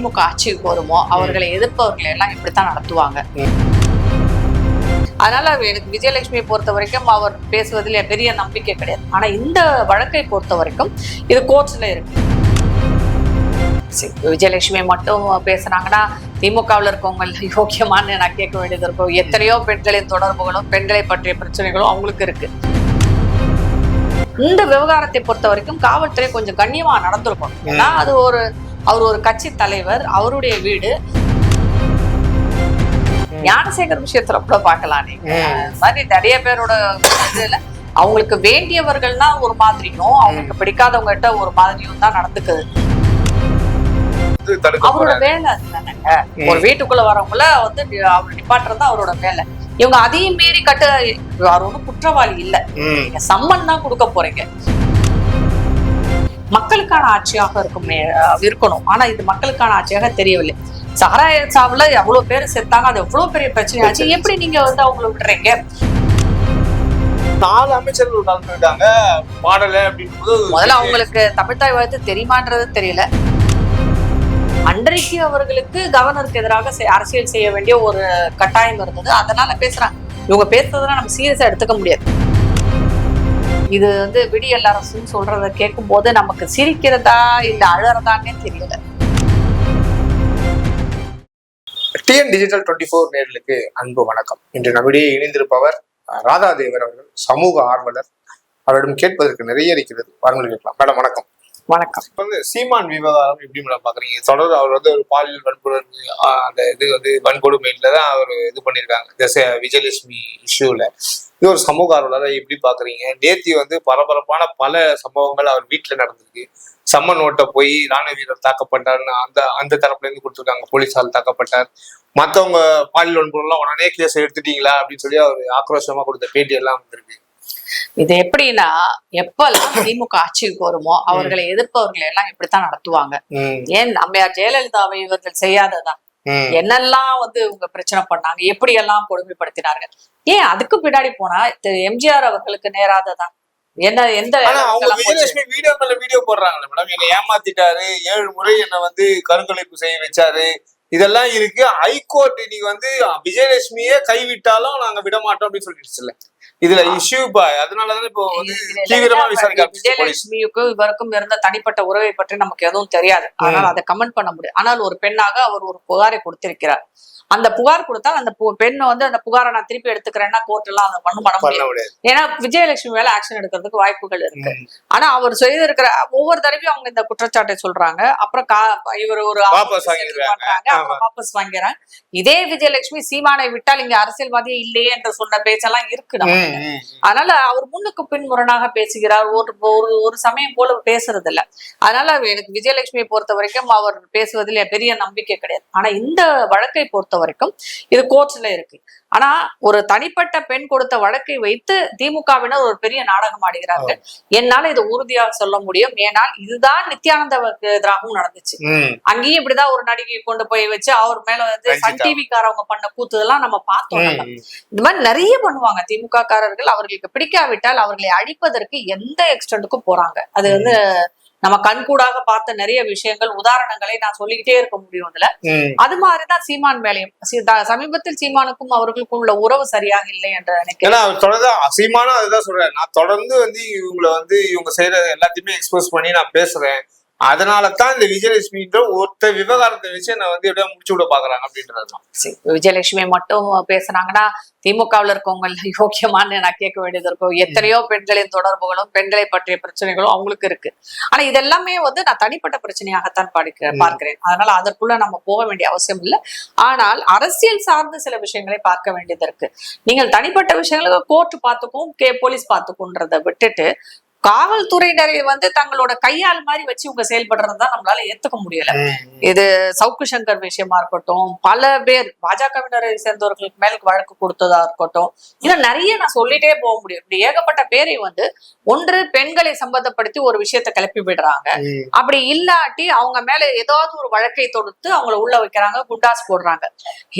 திமுக ஆட்சிக்கு வருமோ அவர்களை எதிர்ப்பவர்களை எல்லாம் இப்படித்தான் நடத்துவாங்க. அதனால எனக்கு விஜயலட்சுமியை பொறுத்த வரைக்கும் அவர் பேசுவதில் பெரிய நம்பிக்கை கிடையாது. ஆனா இந்த வழக்கை பொறுத்த வரைக்கும் இது கோர்ட்ஸ்ல இருக்கு. விஜயலட்சுமி மட்டும் பேசுனாங்கன்னா திமுகவில் இருக்கவங்க யோக்கியமானு நான் கேட்க வேண்டியது இருக்கும். எத்தனையோ பெண்களின் தொடர்புகளும் பெண்களை பற்றிய பிரச்சனைகளும் அவங்களுக்கு இருக்கு. இந்த விவகாரத்தை பொறுத்த வரைக்கும் காவல்துறை கொஞ்சம் கண்ணியமா நடந்திருக்கும் ஏன்னா அது ஒரு அவர் ஒரு கட்சி தலைவர் அவருடைய வீடு. ஞானசேகர் விஷயத்துல கூட பார்க்கலாம் நீங்க. மாதிரி நிறைய பேரோட இதுல அவங்களுக்கு வேண்டியவர்கள்னா ஒரு மாதிரியும் அவங்களுக்கு பிடிக்காதவங்க கிட்ட ஒரு மாதிரியும் தான் நடந்துக்குது. அவரோட. வேலை அதுதானங்க. ஒரு வீட்டுக்குள்ள வரவங்கள வந்து அவர் நிப்பாட்டுறது தான் அவரோட வேலை. இவங்க அதையும் மீறி கட்டு அவர் ஒன்றும் குற்றவாளி இல்ல. நீங்க சம்மன் தான் கொடுக்க போறீங்க. மக்களுக்கான ஆட்சியாக இருக்குமே இருக்கணும். ஆனா இது மக்களுக்கான ஆட்சியாக தெரியவில்லை. சாராய சாவுல எவ்வளவு பேர் செத்தாங்க அது எவ்வளவு பெரிய பிரச்சனை. ஆச்சு எப்படி நீங்க வந்து அவங்கள விடுறீங்க நாலு அமைச்சர்கள் கலந்துட்டாங்க பாடல அப்படின்னு முதல்ல அவங்களுக்கு தமிழ்தாய் வாழ்த்து தெரியுமான்றது தெரியல. அன்றைக்கு அவர்களுக்கு கவர்னருக்கு எதிராக அரசியல் செய்ய வேண்டிய ஒரு கட்டாயம் இருந்தது. அதனால பேசுறாங்க. இவங்க பேசுறதுலாம் நம்ம சீரியஸா எடுத்துக்க முடியாது. இது வந்து விடியல் அரசுன்னு சொல்றத கேட்கும் போது நமக்கு சிரிக்கிறதா இல்ல அழறதான்னே தெரியல. டிஎன் டிஜிட்டல் டுவெண்ட்டி ஃபோர் நேர்களுக்கு அன்பு வணக்கம். இன்று நம்மிடையே இணைந்திருப்பவர் ராதாதேவர் அவர்கள் சமூக ஆர்வலர். அவரிடம் கேட்பதற்கு நிறைய இருக்கிறது. வாருங்கள் கேட்கலாம். மேடம் வணக்கம். வணக்கம். இப்ப வந்து சீமான் விவகாரம் எப்படி மேடம் பாக்குறீங்க? தொடர் அவர் வந்து ஒரு பாலியல் வன்புணர்வு அந்த இது வந்து வன்கொடுமையில தான் அவர் இது பண்ணியிருக்காங்க விஜயலட்சுமி இஷ்யூல இது ஒரு சமூக ஆர்வலரை எப்படி பாக்குறீங்க? நேத்தி வந்து பரபரப்பான பல சம்பவங்கள் அவர் வீட்டுல நடந்திருக்கு. சம்மன் ஓட்ட போய் ராணுவ வீரர் தாக்கப்பட்டார்னு அந்த அந்த தரப்புல இருந்து கொடுத்துருக்காங்க. போலீஸால் தாக்கப்பட்டார். மத்தவங்க பாலியல் வன்புணர்வுலாம் உடனே கேஸ் எடுத்துட்டீங்களா? அப்படின்னு சொல்லி அவர் ஆக்ரோஷமா கொடுத்த பேட்டி எல்லாம் வந்திருக்கு. இது எப்படின்னா எப்பெல்லாம் திமுக ஆட்சிக்கு வருமோ அவர்களை எதிர்ப்பவர்களை எல்லாம் இப்படித்தான் நடத்துவாங்க. ஏன் அம்மையார் ஜெயலலிதாவை இவர்கள் செய்யாததா? ம். என்னெல்லாம் வந்து இவங்க பிரச்சனை பண்ணாங்க? எப்படி எல்லாம் கொடுமைப்படுத்தினார்கள்? ஏன் அதுக்கு பின்னாடி போனா எம்ஜிஆர் அவர்களுக்கு நேராததா? என்ன எந்த அவங்க வீடியோ மேல வீடியோ போடுறாங்கல்ல மேடம் என்னை ஏமாத்திட்டாரு ஏழு முறை என்னை வந்து கருக்கலைப்பு செய்ய வச்சாரு. இதெல்லாம் இருக்கு. ஹைகோர்ட் இன்னைக்கு வந்து விஜயலட்சுமியே கைவிட்டாலும் நாங்க விட மாட்டோம் அப்படின்னு சொல்லிடுச்சுல்ல. இதுல இஷ்யூ அதனாலதான் இப்போ வந்து தீவிரமா விசாரிக்க விஜயலட்சுமிக்கும் இவருக்கும் இருந்த தனிப்பட்ட உறவை பற்றி நமக்கு எதுவும் தெரியாது. ஆனால் அதை கமெண்ட் பண்ண முடியும் ஆனால் ஒரு பெண்ணாக அவர் ஒரு புகாரை கொடுத்திருக்கிறார். அந்த புகார் கொடுத்தால் அந்த பெண் வந்து அந்த புகாரை நான் திருப்பி எடுத்துக்கிறேன்னா கோர்ட் எல்லாம் அதை பண்ண பண்ண முடியாது. ஏன்னா விஜயலட்சுமி மேல ஆக்ஷன் எடுக்கிறதுக்கு வாய்ப்புகள் இருக்கு. ஆனா அவர் செய்திருக்கிற ஒவ்வொரு தடவையும் அவங்க இந்த குற்றச்சாட்டை சொல்றாங்க. அப்புறம் கா- இவர் ஒரு வாபஸ் வாங்கிறாங்க. இதே விஜயலட்சுமி சீமானை விட்டால் இங்க அரசியல்வாதியே இல்லையே என்று சொன்ன பேச்செல்லாம் இருக்கு. அதனால அவர் முன்னுக்கு பின் முரணாக பேசுகிறார். ஒரு ஒரு ஒரு சமயம் போல பேசுறது இல்ல அதனால எனக்கு விஜயலட்சுமியை பொறுத்த வரைக்கும் அவர் பேசுவதில் பெரிய நம்பிக்கை கிடையாது. ஆனா இந்த வழக்கை பொறுத்த வரைக்கும் இது கோர்ட்ஸ்ல இருக்கு. ஆனா ஒரு தனிப்பட்ட பெண் கொடுத்த வழக்கை வைத்து திமுகவினர் ஒரு பெரிய நாடகம் ஆடுகிறார்கள். என்னால இதை உறுதியாக சொல்ல முடியும். ஏனால் இதுதான் நித்யானந்தாவுக்கு எதிராகவும் நடந்துச்சு. அங்கேயும் இப்படிதான் ஒரு நடிகையை கொண்டு போய் வச்சு அவர் மேல வந்து சன். டிவிக்காரவங்க பண்ண கூத்துதெல்லாம் நம்ம பார்த்தோம். இந்த மாதிரி நிறைய பண்ணுவாங்க திமுக காரர்கள் அவர்களுக்கு பிடிக்காவிட்டால் அவர்களை அழிப்பதற்கு எந்த எக்ஸ்டென்ட்டுக்கும் போறாங்க. அது வந்து நம்ம கண்கூடாக பார்த்த நிறைய விஷயங்கள் உதாரணங்களை நான் சொல்லிக்கிட்டே இருக்க முடியும் அதுல. அது மாதிரிதான் சீமான் மேலையும். சமீபத்தில் சீமானுக்கும் அவர்களுக்கும் உள்ள உறவு சரியாக இல்லை என்று நினைக்கிறேன். தொடர்ந்து அசீமானும் அதுதான் சொல்றேன் நான் தொடர்ந்து வந்து இவங்களை வந்து இவங்க செய்யற எல்லாத்தையுமே எக்ஸ்போஸ் பண்ணி நான் பேசுறேன். அதனால தான் இந்த விஜயலட்சுமின்ற ஒருத்த விவகாரத்தை வச்சு நான் வந்து எப்படியா முடிச்சு விட பாக்குறாங்க அப்படின்றதுதான். சரி, விஜயலட்சுமி மட்டும் பேசுனாங்கன்னா திமுகவில் இருக்கவங்க யோக்கியமான்னு நான் கேட்க வேண்டியது இருக்கும். எத்தனையோ பெண்களின் தொடர்புகளும் பெண்களை பற்றிய பிரச்சனைகளும் அவங்களுக்கு இருக்கு. ஆனா இதெல்லாமே வந்து நான் தனிப்பட்ட பிரச்சனையாகத்தான் படிக்க. பார்க்கிறேன். அதனால அதற்குள்ள நம்ம போக வேண்டிய அவசியம் இல்லை. ஆனால் அரசியல் சார்ந்த சில விஷயங்களை பார்க்க வேண்டியது இருக்கு. நீங்கள் தனிப்பட்ட விஷயங்களுக்கு கோர்ட் பார்த்துக்கும் கே போலீஸ் பார்த்துக்குன்றதை விட்டுட்டு காவல்துறையினரை வந்து தங்களோட கையால் மாதிரி வச்சு இவங்க செயல்படுறதா நம்மளால ஏத்துக்க முடியல. இது சவுக்கு சங்கர் விஷயமா இருக்கட்டும் பல பேர் பாஜகவினரை சேர்ந்தவர்களுக்கு மேல வழக்கு கொடுத்ததா இருக்கட்டும் இதை நிறைய நான் சொல்லிட்டே போக முடியும். இப்படி ஏகப்பட்ட பேரை வந்து ஒன்று பெண்களை சம்பந்தப்படுத்தி ஒரு விஷயத்தை கிளப்பி விடுறாங்க. அப்படி இல்லாட்டி அவங்க மேல ஏதாவது ஒரு வழக்கை தொடுத்து அவங்கள உள்ள வைக்கிறாங்க குண்டாஸ் போடுறாங்க.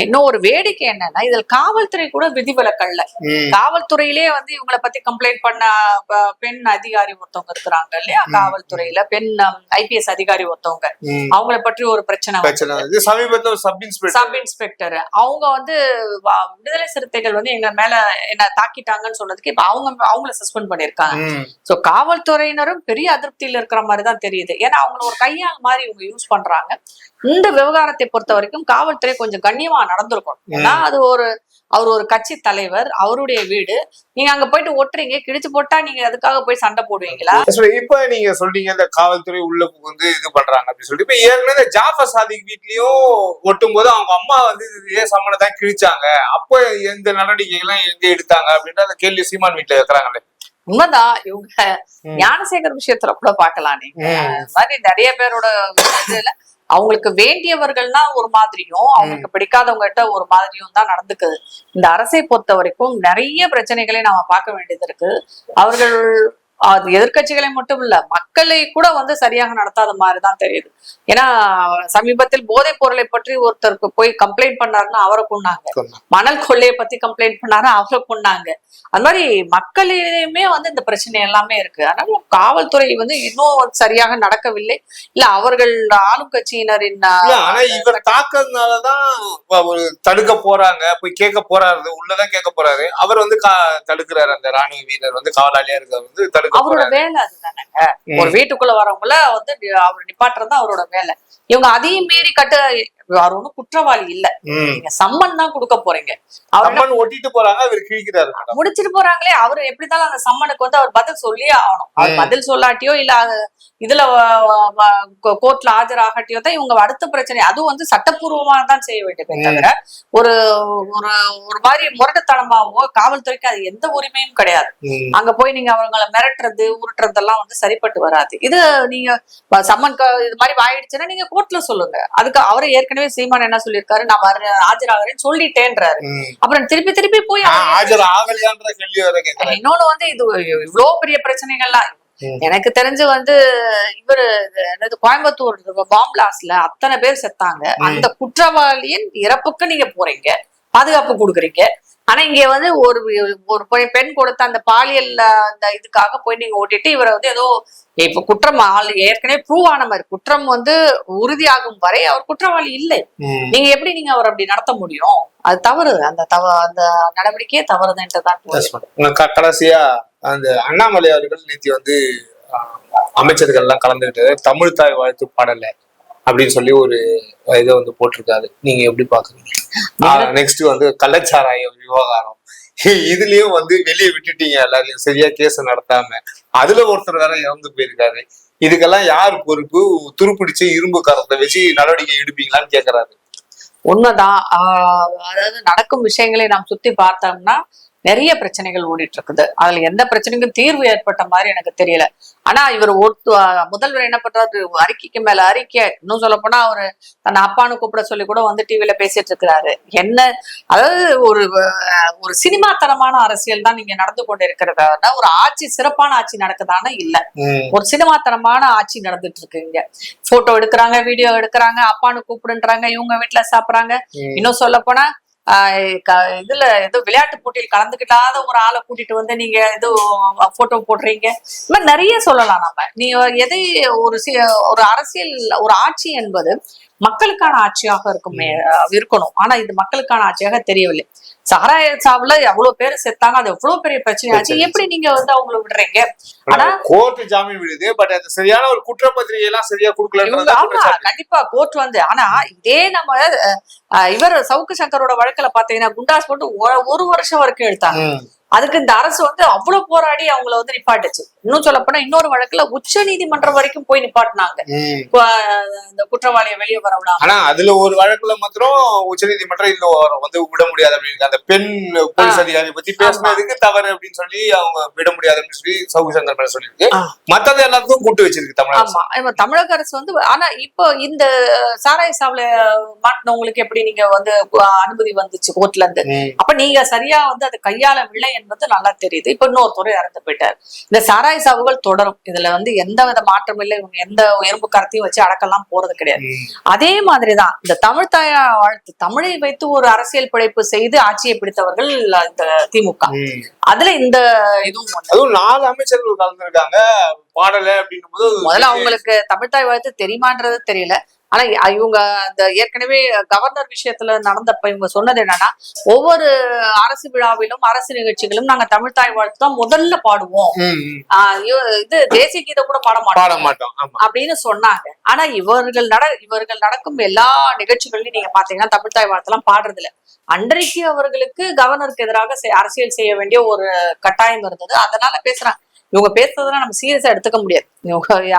இன்னும் ஒரு வேடிக்கை என்னன்னா இதில் காவல்துறை கூட விதிவிலக்கல்ல ம். காவல்துறையிலே வந்து இவங்களை பத்தி கம்ப்ளைண்ட் பண்ண பெண் அதிகாரி அதிகாரி ஒருத்தவங்க இருக்கிறாங்க இல்லையா? காவல்துறையில. பெண் ஐபிஎஸ் அதிகாரி ஒருத்தவங்க. அவங்கள பற்றி ஒரு பிரச்சனை சமீபத்துல சப் இன்ஸ்பெக்டர் சப் இன்ஸ்பெக்டர் அவங்க வந்து விடுதலை சிறுத்தைகள் வந்து எங்க மேல என்ன தாக்கிட்டாங்கன்னு சொன்னதுக்கு இப்ப அவங்க அவங்கள சஸ்பெண்ட் பண்ணிருக்காங்க. சோ காவல்துறையினரும் பெரிய அதிருப்தியில இருக்கிற மாதிரி தான் தெரியுது. ஏன்னா அவங்கள ஒரு கையால் மாதிரி இவங்க யூஸ் பண்றாங்க. இந்த விவகாரத்தை பொறுத்த வரைக்கும் காவல்துறை கொஞ்சம் கண்ணியமா நடந்திருக்கணும் ஏன்னா அது ஒரு அவர் ஒரு கட்சி தலைவர் அவருடைய வீடு. நீங்க அங்க போயிட்டு ஒட்டுறீங்க கிழிச்சு போட்டா நீங்க அதுக்காக போய் சண்டை போடுவீங்களா? இப்ப நீங்க சொல்றீங்க இந்த காவல்துறை உள்ள புகுந்து இது பண்றாங்க அப்படின்னு சொல்லிட்டு. இப்ப ஏற்கனவே ஜாஃபர் சாதிக் வீட்லயும் ஒட்டும் போது அவங்க அம்மா வந்து இதே சம்மனை தான் கிழிச்சாங்க. அப்போ எந்த நடவடிக்கை எல்லாம் எங்க எடுத்தாங்க அப்படின்ற அந்த கேள்வி சீமான் வீட்டுல இருக்கிறாங்களே உண்மைதான் இவங்க. ஞானசேகர் விஷயத்துல கூட பார்க்கலாம் நீங்க. மாதிரி நிறைய பேரோட இதுல அவங்களுக்கு வேண்டியவர்கள்னா ஒரு மாதிரியும் அவங்களுக்கு பிடிக்காதவங்க கிட்ட ஒரு மாதிரியும் தான் நடந்துக்குது. இந்த அரசை பொறுத்த வரைக்கும் நிறைய பிரச்சனைகளை நாம பார்க்க வேண்டியது இருக்கு. அவர்கள் அது எதிர்க்கட்சிகளை மட்டும் இல்ல மக்களை கூட வந்து சரியாக நடத்தாத மாதிரிதான் தெரியுது. ஏன்னா சமீபத்தில் போதைப் பொருளை பற்றி ஒருத்தருக்கு போய் கம்ப்ளைண்ட் பண்ணாருன்னா அவரை கொண்டாங்க. மணல் கொள்ளையை பத்தி கம்ப்ளைண்ட் பண்ணாரு அவரை கொண்டாங்க அது மாதிரி மக்களிடையுமே வந்து இந்த பிரச்சனை எல்லாமே இருக்கு. அதனால காவல்துறை வந்து இன்னும் சரியாக நடக்கவில்லை. இல்ல அவர்கள் ஆளும் கட்சியினரின் இல்ல, ஆனா இவர் தாக்குறதுனாலதான் ஒரு தடுக்க போறாங்க போய் கேட்க போறாரு உள்ளதான் கேட்க போறாரு. அவர் வந்து கா- தடுக்கிறாரு அந்த ராணுவ வீரர் வந்து காவலாளியா இருக்கிற வந்து தடுக்க அவரோட வேலை அதுதானங்க. ஒரு வீட்டுக்குள்ள வரவங்கள வந்து அவர் நிப்பாட்டுறது அவரோட வேலை. இவங்க அதையும் மீறி கட்டு அவர் ஒண்ணும் குற்றவாளி இல்ல. நீங்க சம்மன் தான் கொடுக்க போறீங்க அவர் ஒட்டிட்டு போறாங்க அவர் கிழிக்கிறாரு முடிச்சிட்டு போறாங்களே அவரு எப்படினாலும் அந்த சம்மனுக்கு வந்து அவர் பதில் சொல்லியே ஆகணும் அவர். பதில் சொல்லாட்டியோ இல்ல இதுல கோர்ட்ல ஆஜராகட்டியோ தான் இவங்க அடுத்த பிரச்சனை அதுவும் வந்து சட்டப்பூர்வமா தான் செய்ய வேண்டியதே. தவிர ஒரு ஒரு ஒரு மாதிரி முரட்டுத்தனமாவோ காவல்துறைக்கு அது எந்த உரிமையும் கிடையாது. அங்க போய் நீங்க அவங்கள மிரட்டுறது உருட்டுறதெல்லாம் வந்து சரிப்பட்டு வராது இது நீங்க சம்மன் இது மாதிரி ஆயிடுச்சுன்னா நீங்க கோர்ட்ல சொல்லுங்க அதுக்கு அவரு ஏற்கனவே சீமான் என்ன சொல்லியிருக்காரு நான் வர ஆஜராகிறேன்னு சொல்லிட்டேன்றாரு. அப்புறம் திருப்பி திருப்பி போய் ஆ, அவர் ஆஜர் ஆகலையான்ற கேள்வி வர கேட்கிறேன் இன்னொன்னு வந்து இது இவ்வளவு பெரிய பிரச்சனைகள்லாம். எனக்கு தெரிஞ்சு வந்து இவரு என்னது கோயம்புத்தூர் பாம் பிளாஸ்ட்ல அத்தனை பேர் செத்தாங்க. அந்த குற்றவாளியின் இறப்புக்கு நீங்க போறீங்க பாதுகாப்பு கொடுக்குறீங்க ஆனா இங்க வந்து ஒரு ஒரு பெண் கொடுத்த அந்த பாலியல் அந்த இதுக்காக போய் நீங்க ஓட்டிட்டு இவரை வந்து ஏதோ இப்ப குற்றம் ஆள் ஏற்கனவே ப்ரூவ் ஆன மாதிரி குற்றம் வந்து உறுதியாகும் வரை அவர் குற்றவாளி இல்லை. நீங்க எப்படி நீங்க அவர் அப்படி நடத்த முடியும் அது தவறு அந்த தவ அந்த நடவடிக்கையே தவறுதுன்ட்டு தான் தோணுது. Yes, madam. உங்க க- கடைசியா அந்த அண்ணாமலை அவர்கள் நேற்று வந்து அமைச்சர்கள் எல்லாம் கலந்துகிட்டு தமிழ் தாய் வாழ்த்து பாடல அப்படின்னு சொல்லி ஒரு இதை வந்து போட்டிருக்காரு நீங்க எப்படி பாக்குறீங்க நெக்ஸ்ட் வந்து கள்ளச்சாராய விவகாரம். இதுலயும் வந்து வெளியே விட்டுட்டீங்க எல்லாரையும் சரியா கேஸ் நடத்தாம. அதுல ஒருத்தர் வேற இறந்து போயிருக்காரு. இதுக்கெல்லாம் யார் பொறுப்பு? துருப்பிடிச்ச இரும்பு கரத்தை வச்சு நடவடிக்கை எடுப்பீங்களான்னு கேக்குறாரு. உண்மைதான். ஆஹ் அதாவது நடக்கும் விஷயங்களை நாம் சுத்தி பார்த்தோம்னா நிறைய பிரச்சனைகள் ஓடிட்டு இருக்குது அதுல எந்த பிரச்சனைக்கும் தீர்வு ஏற்பட்ட மாதிரி எனக்கு தெரியல. ஆனா இவர் முதல்வர் என்ன பண்றாரு? அறிக்கைக்கு மேல அறிக்கை. இன்னும் சொல்ல போனா அவரு தன் அப்பான்னு கூப்பிட சொல்லி கூட வந்து டிவில பேசிட்டு இருக்கிறாரு. என்ன அதாவது ஒரு ஒரு சினிமாத்தனமான அரசியல் தான் நீங்க நடந்து கொண்டு இருக்கிறதா ஒரு ஆட்சி சிறப்பான ஆட்சி நடக்குதானா இல்ல. ஒரு சினிமாத்தனமான ஆட்சி நடந்துட்டு இருக்கு இங்க. போட்டோ எடுக்கிறாங்க வீடியோ எடுக்கிறாங்க அப்பான்னு கூப்பிடுன்றாங்க இவங்க வீட்டுல சாப்பிடுறாங்க. இன்னும் சொல்ல போனா இதுல ஏதோ விளையாட்டு போட்டியில் கலந்துக்கிட்டாத ஒரு ஆளை கூட்டிட்டு வந்து நீங்க ஏதோ போட்டோ போடுறீங்க. இந்த மாதிரி நிறைய சொல்லலாம் நம்ம. நீங்க எதை ஒரு சி- ஒரு அரசியல் ஒரு ஆட்சி என்பது மக்களுக்கான ஆட்சியாக இருக்குமே இருக்கணும். ஆனா இது மக்களுக்கான ஆட்சியாக தெரியவில்லை. சாராய சாவுல எவ்வளவு பேர் செத்தாங்க அது எவ்வளவு பெரிய பிரச்சனை ஆச்சு. எப்படி நீங்க வந்து அவங்கள விடுறீங்க? ஆனா கோர்ட் ஜாமீன் விடுது பட் அது சரியான ஒரு குற்றப்பத்திரிகை எல்லாம் சரியா கொடுக்கல ஆமா கண்டிப்பா கோர்ட் வந்து ஆனா இதே நம்ம இவர் சவுக்கு சங்கரோட வழக்குல பாத்தீங்கன்னா குண்டாஸ் போட்டு ஒரு வருஷம் வரைக்கும் எடுத்தாங்க. அதுக்கு இந்த அரசு வந்து அவ்வளவு போராடி அவங்கள வந்து நிப்பாட்டுச்சு. இன்னும் சொல்ல போனா இன்னொரு வழக்குல உச்ச நீதிமன்றம் வரைக்கும் போய் நிப்பாட்டினாங்க. இந்த குற்றவாளியை வெளியே வர விடாம. ஆனா அதுல ஒரு வழக்குல மாத்திரம் உச்சநீதிமன்றம் இல்ல வந்து விட முடியாது அப்படின்னு அந்த பெண் போலீஸ். அதிகாரி பத்தி பேசுனதுக்கு தவறு அப்படின்னு சொல்லி அவங்க விட முடியாது அப்படின்னு சொல்லி சவுக்கு சங்கர் மேல சொல்லியிருக்கு. மத்தது எல்லாத்துக்கும் கூட்டு வச்சிருக்கு தமிழக. ஆமா. தமிழக அரசு வந்து ஆனா இப்போ இந்த சாராய சாவுல மாட்டினவங்களுக்கு எப்படி நீங்க வந்து அனுமதி வந்துச்சு கோர்ட்ல இருந்து. அப்ப நீங்க சரியா வந்து அதை கையாளவில்லை என்பது நல்லா தெரியுது. இப்ப இன்னொருத்தர் இறந்து போயிட்டார். இந்த சாராய சாவுகள் தொடரும். இதுல வந்து எந்த வித மாற்றம் இல்லை. இவங்க எந்த எறும்பு கரத்தையும் வச்சு அடக்கலாம் போறது கிடையாது. அதே மாதிரிதான் இந்த தமிழ் தாயா வாழ்த்து தமிழை வைத்து ஒரு அரசியல் பிழைப்பு செய்து ஆட்சியை பிடித்தவர்கள் இந்த திமுக. அதுல இந்த இதுவும். அதுவும் நாலு அமைச்சர்கள் கலந்துருக்காங்க. பாடல அப்படின்னும் போது முதல்ல அவங்களுக்கு தமிழ் தாய் வாழ்த்து தெரியுமான்றது தெரியல. ஆனா இவங்க அந்த ஏற்கனவே கவர்னர் விஷயத்துல நடந்தப்ப இவங்க சொன்னது என்னன்னா ஒவ்வொரு அரசு விழாவிலும் அரசு நிகழ்ச்சிகளும் நாங்க தமிழ் தாய் வாழ்த்து தான் முதல்ல பாடுவோம். இது தேசிய கீதம் கூட பாட மாட்டோம். அப்படின்னு சொன்னாங்க. ஆனா இவர்கள் நட இவர்கள் நடக்கும் எல்லா நிகழ்ச்சிகளையும் நீங்க பாத்தீங்கன்னா தமிழ் தாய் வாழ்த்தெல்லாம் பாடுறது இல்ல அன்றைக்கு அவர்களுக்கு கவர்னருக்கு எதிராக அரசியல் செய்ய வேண்டிய ஒரு கட்டாயம் இருந்தது. அதனால பேசுறாங்க. இவங்க பேசுறதெல்லாம் நம்ம சீரியஸா எடுத்துக்க முடியாது.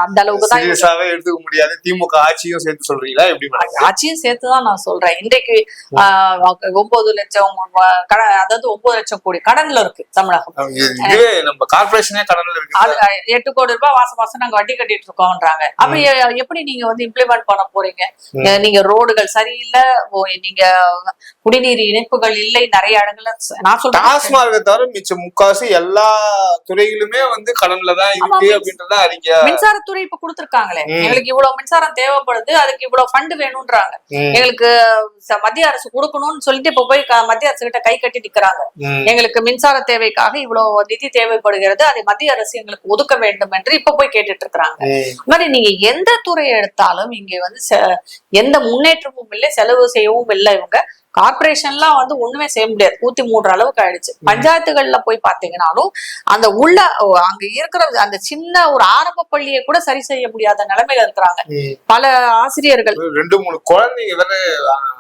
அந்த அளவுக்கு தான் சீரியஸாவே எடுத்துக்க முடியாது. திமுக ஆட்சியும் சேர்த்து சொல்றீங்களா? எப்படி ஆட்சியும் சேர்த்துதான் நான் சொல்றேன். இன்றைக்கு ஒன்பது லட்சம் அதாவது ஒன்பது லட்சம் கோடி கடன்ல இருக்கு தமிழகம். இதுவே நம்ம கார்பரேஷனே கடன்ல இருக்கு. எட்டு கோடி ரூபாய் மாசம் மாசம் நாங்க வட்டி கட்டிட்டு இருக்கோம்ன்றாங்க. அப்ப எப்படி நீங்க வந்து இம்ப்ளிமெண்ட் பண்ண போறீங்க? நீங்க ரோடுகள் சரியில்லை நீங்க குடிநீர் இணைப்புகள் இல்லை நிறைய இடங்கள்ல நான் சொல்றேன் மிச்சம் முக்காசு எல்லா துறைகளுமே வந்து கடன்ல தான் இருக்கு அப்படின்றத அறிங்க. மின்சாரத்துறை இப்ப கொடுத்திருக்காங்களே. எங்களுக்கு இவ்வளவு மின்சாரம் தேவைப்படுது அதுக்கு இவ்வளவு ஃபண்ட் வேணும்ன்றாங்க. எங்களுக்கு மத்திய அரசு கொடுக்கணும்னு சொல்லிட்டு இப்ப போய் மத்திய அரசு கிட்ட கை கட்டி நிக்கிறாங்க. எங்களுக்கு மின்சார தேவைக்காக இவ்வளவு நிதி தேவைப்படுகிறது அதை மத்திய அரசு எங்களுக்கு ஒதுக்க வேண்டும் என்று இப்ப போய் கேட்டுட்டு இருக்கிறாங்க. மாதிரி நீங்க எந்த துறையை எடுத்தாலும் இங்க வந்து எந்த முன்னேற்றமும் இல்லை செலவு செய்யவும் இல்லை இவங்க. கார்பரேஷன்லாம் வந்து ஒண்ணுமே செய்ய முடியாது. ஊத்தி மூடுற அளவுக்கு ஆயிடுச்சு. பஞ்சாயத்துகள்ல போய் பாத்தீங்கன்னாலும் அந்த உள்ள அங்க இருக்கிற அந்த சின்ன ஒரு ஆரம்ப பள்ளியை கூட சரி செய்ய முடியாத நிலைமையில இருக்கிறாங்க. பல ஆசிரியர்கள். ரெண்டு மூணு குழந்தைங்க வேற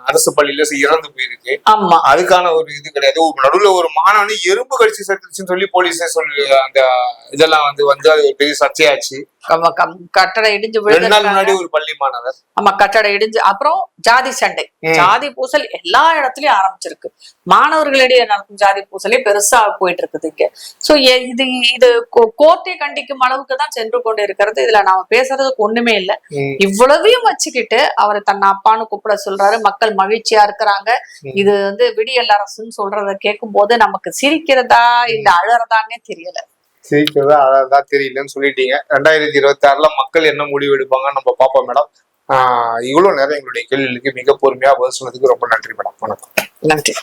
அரசு பள்ளியில இறந்து போயிருக்கு. ஆமா. அதுக்கான ஒரு இது கிடையாது. ஒரு நடுவுல ஒரு மாணவனு எறும்பு கடிச்சு செத்துச்சுன்னு சொல்லி போலீஸே சொல்லி அந்த இதெல்லாம் வந்து வந்து அது பெரிய சர்ச்சையாச்சு. கட்டடம் இடிஞ்சு முன்னாடி ஒரு பள்ளி மாணவர். ஆமா கட்டடம் இடிஞ்சு அப்புறம் ஜாதி சண்டை. ஜாதி பூசல் எல்லா இடத்துலயும் ஆரம்பிச்சிருக்கு. மாணவர்களிடையே நடக்கும் ஜாதி பூசலே பெருசா போயிட்டு இருக்குது இங்க சோ இது இது கோர்ட்டை கண்டிக்கும் அளவுக்கு தான் சென்று கொண்டு இருக்கிறது இதுல நாம பேசுறதுக்கு ஒண்ணுமே இல்ல. இவ்வளவையும் வச்சுக்கிட்டு அவரை தன் அப்பான்னு கூப்பிட சொல்றாரு. மக்கள் மகிழ்ச்சியா இருக்கிறாங்க. இது வந்து விடியல் அரசுன்னு சொல்றத கேட்கும் போது நமக்கு சிரிக்கிறதா இல்ல அழறதான்னே தெரியல. சிரிக்கிறதா அதான் தெரியலன்னு சொல்லிட்டீங்க. ரெண்டாயிரத்தி இருபத்தி ஆறுல மக்கள் என்ன முடிவு எடுப்பாங்கன்னு நம்ம பார்ப்போம் மேடம். ஆஹ் இவ்வளவு நேரம் எங்களுடைய கேள்விகளுக்கு மிக பொறுமையா பதில் சொன்னதுக்கு ரொம்ப நன்றி மேடம். வணக்கம். நன்றி.